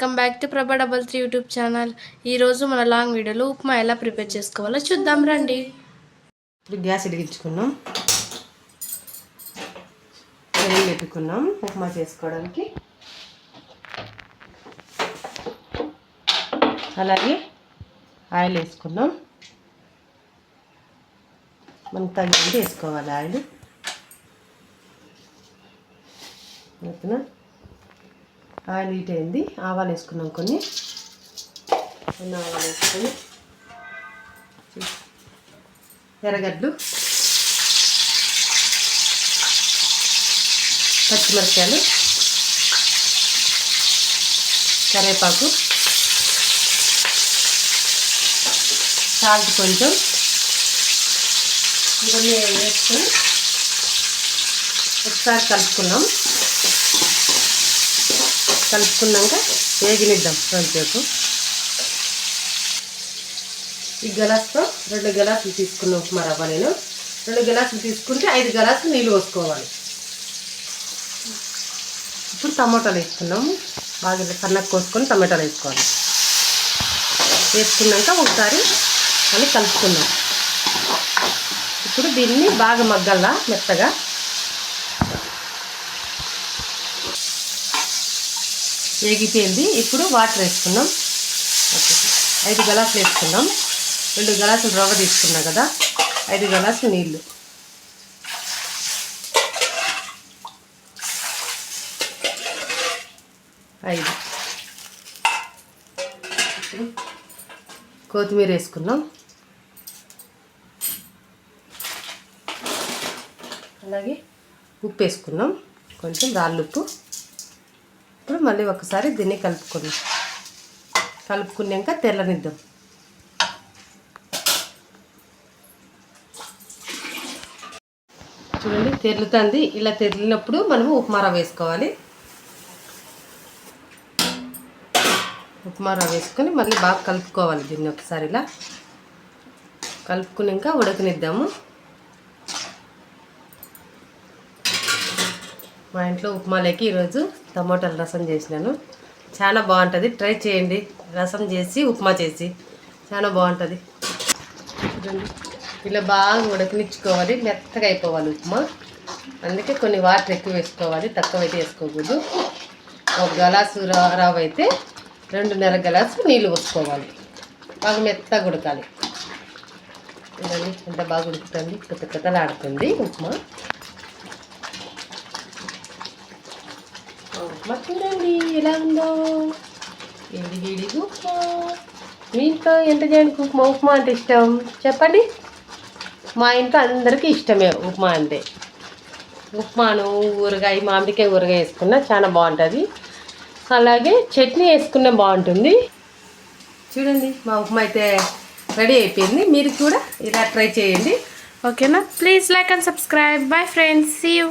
Welcome back to Prabha double three YouTube channel. ఈరోజు మన long వీడియోలో ఉప్మా ఎలా ప్రిపేర్ చేసుకోవాలో చూద్దాం రండి. ఇప్పుడు గ్యాస్ ఇడిగించుకున్నాం పెరుగు పెట్టుకున్నాం ఉప్మా చేసుకోవడానికి. అలాగే ఆయిల్ వేసుకున్నాం. మనకు తగినంత వేసుకోవాలి ఆయిల్. ఓకేనా? ఆయిల్ హీట్ అయింది. ఆవాలు వేసుకున్నాం కొన్ని. కొన్ని ఆవాలు వేసుకొని ఎర్రగడ్డలు పచ్చిమిరపకాయలు కరివేపాకు సాల్ట్ కొంచెం ఇవన్నీ వేసుకొని ఒకసారి కలుపుకున్నాం. కలుపుకున్నాక వేగినిద్దాం కొంచెంసేపు ఈ గలాస్తో రెండు గలాసులు తీసుకున్న ఉప్మా రవ్వ నేను. రెండు గలాసులు తీసుకుంటే ఐదు గలాసులు నీళ్ళు పోసుకోవాలి. ఇప్పుడు టమాటాలు వేసుకున్నాం బాగా ఇలా సన్నగా కోసుకొని టమాటాలు వేసుకోవాలి. వేసుకున్నాక ఒకసారి మళ్ళీ కలుపుకున్నాం ఇప్పుడు దీన్ని బాగా మగ్గల్లా మెత్తగా వేగిపోయింది. ఇప్పుడు వాటర్ వేసుకున్నాం ఐదు గలాసులు వేసుకున్నాం రెండు గలాసులు రవ్వ తీసుకున్నాం కదా. ఐదు గ్లాసులు నీళ్ళు. ఐదు. కొత్తిమీర వేసుకున్నాం అలాగే ఉప్పు వేసుకున్నాం కొంచెం రాళ్ళుప్పు ఇప్పుడు మళ్ళీ ఒకసారి దీన్ని కలుపుకుందాం. కలుపుకున్నాక తెల్లనిద్దాం. చూడండి తెరులుతుంది ఇలా తెరిలినప్పుడు మనము ఉప్మా రవ్వ వేసుకోవాలి. ఉప్మా రవ్వ వేసుకొని మళ్ళీ బాగా కలుపుకోవాలి దీన్ని ఒకసారి ఇలా. కలుపుకున్నాక ఉడకనిద్దాము. మా ఇంట్లో ఉప్మాలోకి ఈరోజు టమోటాల రసం చేసినాను. చాలా బాగుంటుంది. ట్రై చేయండి. రసం చేసి ఉప్మా చేసి. చాలా బాగుంటుంది. ఇలా బాగా ఉడకనిచ్చుకోవాలి. మెత్తగా అయిపోవాలి ఉప్మా. అందుకే కొన్ని వాటర్ ఎక్కువ వేసుకోవాలి. తక్కువ అయితే వేసుకోకూడదు. ఒక గలాసు రా- అయితే రెండున్నర గలాసు నీళ్ళు పోసుకోవాలి. బాగా మెత్తగా ఉడకాలి. చూడండి. ఎంత బాగా ఉడుకుతుంది. కొత్త కొత్తలాడుతుంది ఉప్మా. ఉప్మా చూడండి ఎలా ఉందో? వేడి వీడి ఉప్మా మీ ఇంట్లో ఎంత చేయడానికి ఉప్మా? ఉప్మా అంటే ఇష్టం? చెప్పండి. మా ఇంట్లో అందరికీ ఇష్టమే ఉప్మా అంటే. ఉప్మాను ఊరగాయ మామిడికాయ ఊరగాయ వేసుకున్నా చాలా బాగుంటుంది. అలాగే చట్నీ వేసుకున్నా బాగుంటుంది. చూడండి మా ఉప్మా అయితే రెడీ అయిపోయింది. మీరు కూడా ఇలా ట్రై చేయండి. ఓకేనా? Please like and subscribe. Bye friends. See you